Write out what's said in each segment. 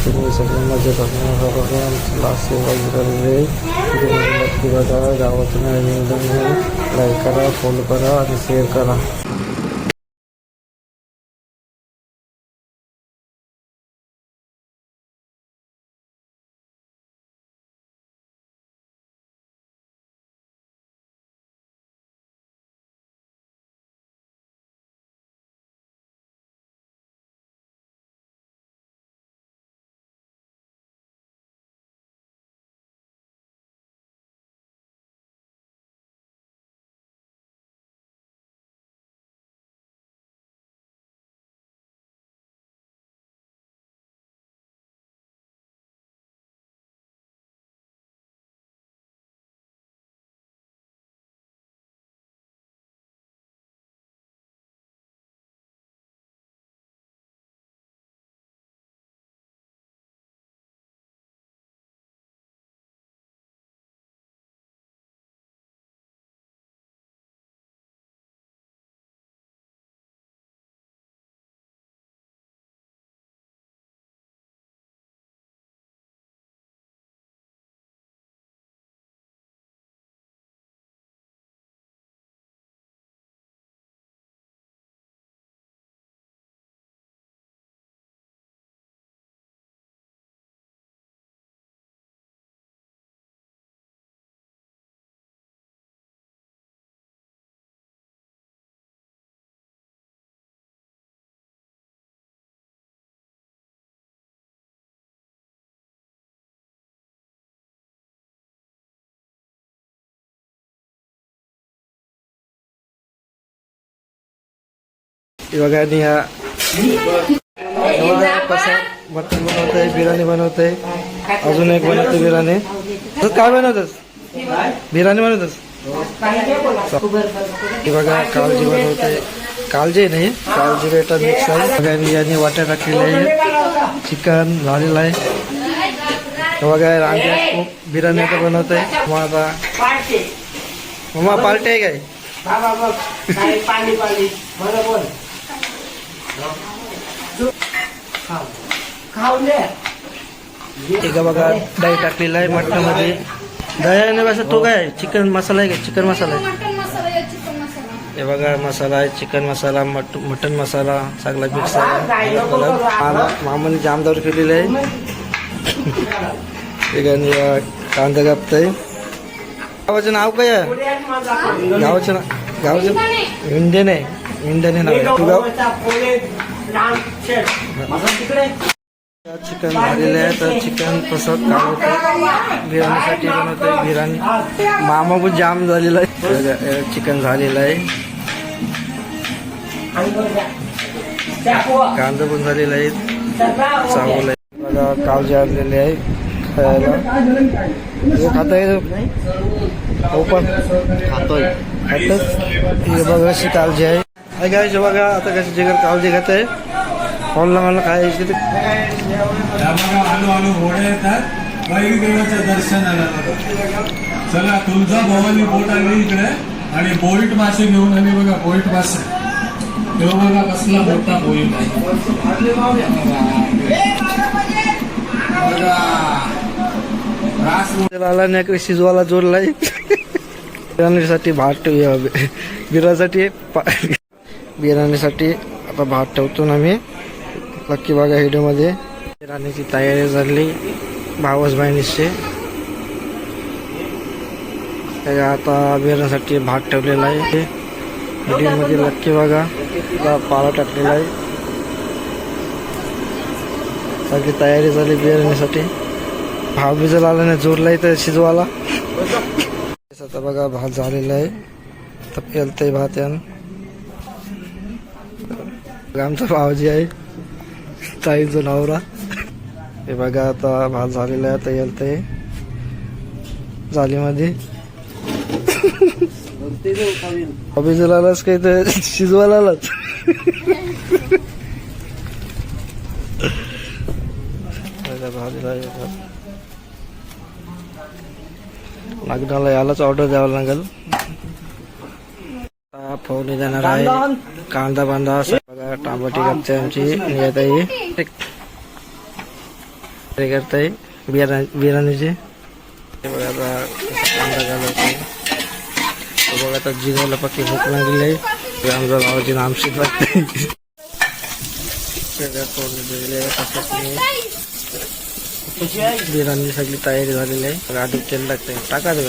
कसे तुम्ही सगळे मजेत असणार बघा आमची लास्ट सेवा झालेली आहे तुम्ही नक्की बघा गावातून निवेदन लाईक करा फॉलो आणि बघा मटण बनवत आहे बिर्याणी बनवत आहे अजून एक बनवते बिर्याणी तर काय बनवतस बिर्याणी बनवतस हे बघा काळजी बनवते काळजी नाही काळजी बेटा मिक्स आहे बघा बिर्याणी वाट्या टाकलेल्या आहे चिकन झालेलं आहे बघा रांग्या खूप बिर्याणी आता बनवत आहे मग आता पार्टी मम्मा पार्टी आहे काय एका बघा दही टाकलेला आहे मटणामध्ये. दह्याने कसं तो काय चिकन मसाला आहे का? चिकन मसाला आहे. मटन मसाला या चिकन मसाला. हे बघा मसाला आहे चिकन मसाला मट मटन मसाला सगळा मिक्स आहे. मामा मामाने जाम दारू केलेली आहे. कांदा कापताय. गावाचं नाव काय आहे? गावाचं ना गावाचं इंडियन आहे इंडियन चिकन झालेलं आहे तर चिकन प्रसाद काढवतो बिर्याणीसाठी बनवतोय बिर्याणी. मामा पण जाम झालेला आहे. हे चिकन झालेलं आहे. कांदा पण झालेला आहे चांगलं आहे. बघा काळजी आणलेली आहे खायला. हे खाता येतं हो पण. खातोय. खातच हे बघा अशी काळजी आहे. काय बघा आता कशी जगर काळजी घेत? आहे फोनला मला काय ते? येतात दर्शनाला चला तुळजा भवानी बोट आली इकडे. आणि बोईट मासे घेऊन आली बघा बोईट मासे. तो बघा कसला मोठा बोईट आहे. आला नाही शिजवाला जोडलाय. बिर्याणीसाठी भात ठेवूया बिर्याणीसाठी आता भात ठेवतो ना मी. लक्की बागा हिडोमध्ये बिर्याणीची तयारी झाली. भावस बहिणीचे त्याच्या आता बिर्याणीसाठी भात ठेवलेला आहे. हिडीमध्ये लक्की बागा ला पाला टाकलेला आहे. सगळी तयारी झाली बिर्याणीसाठी भाव बिजल आला नाही जोरला तर शिजवाला आता बघा भात झालेला आहे. तर पेलतंय भात यानं आमचा भावजी आहे. ताईंचा नवरा. हे बघा आता भात झालेला आहे आता येलतंय जालीमध्ये बिजल आलाच काही तर? शिजवायला आलाच. लग्नाला यालाच ऑर्डर द्यावं लागेल. फोडणी देणार आहे. कांदा. बांधा टांबाटी कापते आमची नियत आहे करताय बिरा बिर्याणीचे बघा आता कांदा घालवते बघा आता जिजाला पक्की भूक लागलेली आहे आमच्या भावाची नामशीत लागते सगळ्या बिर्याणी सगळी तयारी झालेली आहे गाडी तेल लागते टाका ते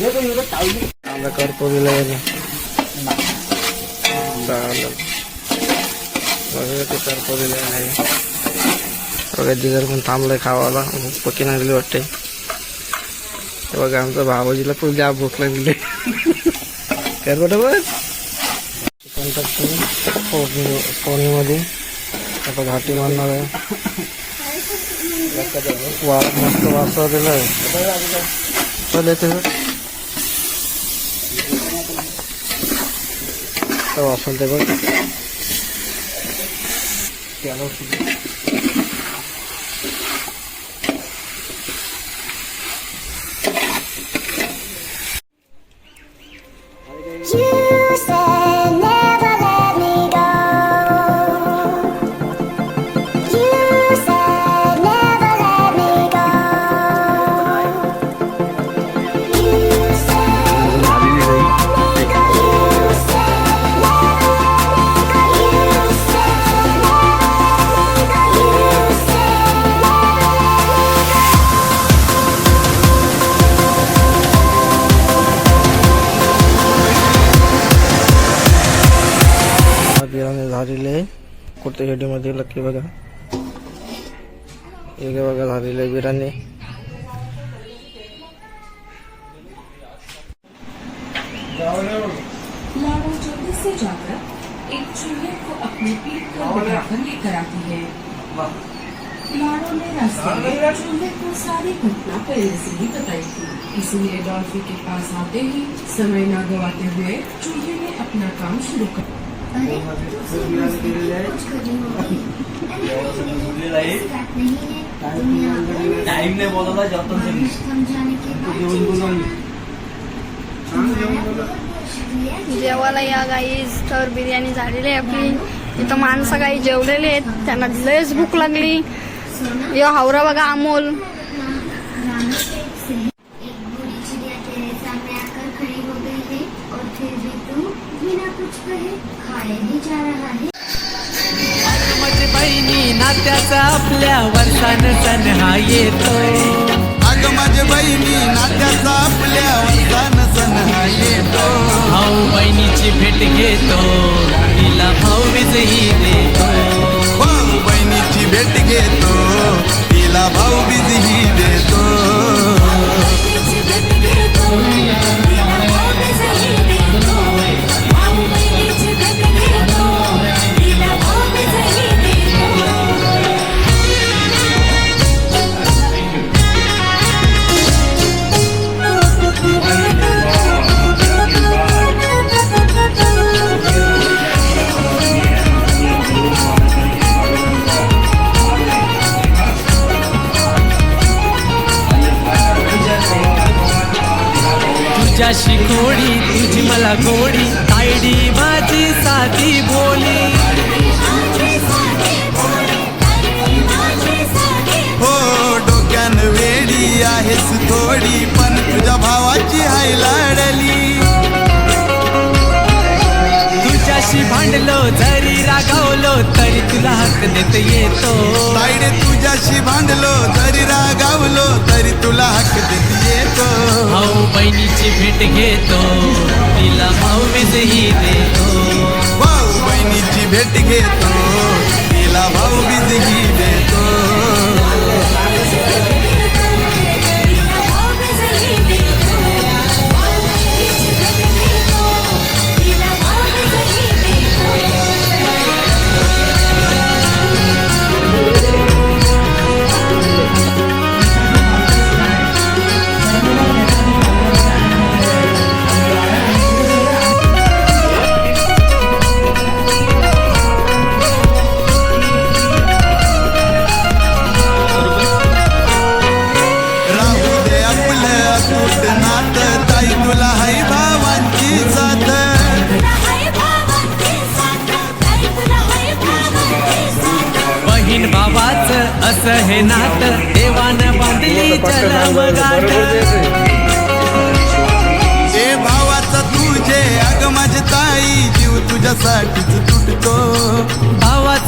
कांदा करपवलेला आहे बघा ते बघा जिगर पण थांबलंय खावाला भूक पक्की लागली वाटते हे बघा आमचा भावाजीला पण जाम भूक लागली कर बरोबर बघ चिकन टाकतो फोडणीमध्ये आता घाटी मारणार आहे वास मस्त वास दिला आहे चल येते वास ते बघ त्याला You कुर्ते शेडीमध्ये लक्की बघा. एक बघा, झालेली चूल्हे को अपने पीठ पर बिठाकर लेकर आती है। लाड़ो ने रास्ते में चूल्हे को सारी घटना पहले से ही बताई थी इसलिए डॉल्फी के पास आते ही समय न गवाते हुए चूल्हे ने अपना काम शुरू कर नहीं टाइम ने बोला था जब तक बारिश थम जाने के बाद चली जाना तुम्हारा बहुत शुक्रिया जेवायला या गाईज तर बिर्याणी झालेली आहे आपली. इथं माणसं काही जेवलेले आहेत त्यांना लयच भूक लागली. यो हावरा बघा अमोल. गई और फिर भी बिना कुछ कहे. ही जा रहा है माझी बहिणी नात्याचा आपल्या वर्षान सण हा येतो अग माझ्या बहिणी नात्याचा आपल्या वंशान सण हा येतो भाऊ बहिणीची भेट घेतो तिला भाऊबीजही देतो. भाऊ बहिणीची भेट घेतो तिला भाऊ ही देतो. तुझ्याशी गोडी तुझी मला गोडी तायडी माझी साधी बोली. हो डोक्यान वेडी आहेस थोडी पण तुझ्या भावाची हाय लाडली. तुझ्याशी भांडलो जरी रागावलो तरी तुला हक देत येतो. ताईडे तुझ्याशी भांडलो जरी रागावलो तरी तुला हक देत येतो. भाऊ बहिणीची भेट घेतो तिला भाऊबीजही देतो. भाऊ बहिणीची भेट घेतो तिला भाऊ ही देतो. हे नातं? देवानं बांधली जलम गाठ ए भावाचा तुझे अग माझी ताई जीव तुझ्यासाठीच तुटतो. भावाचा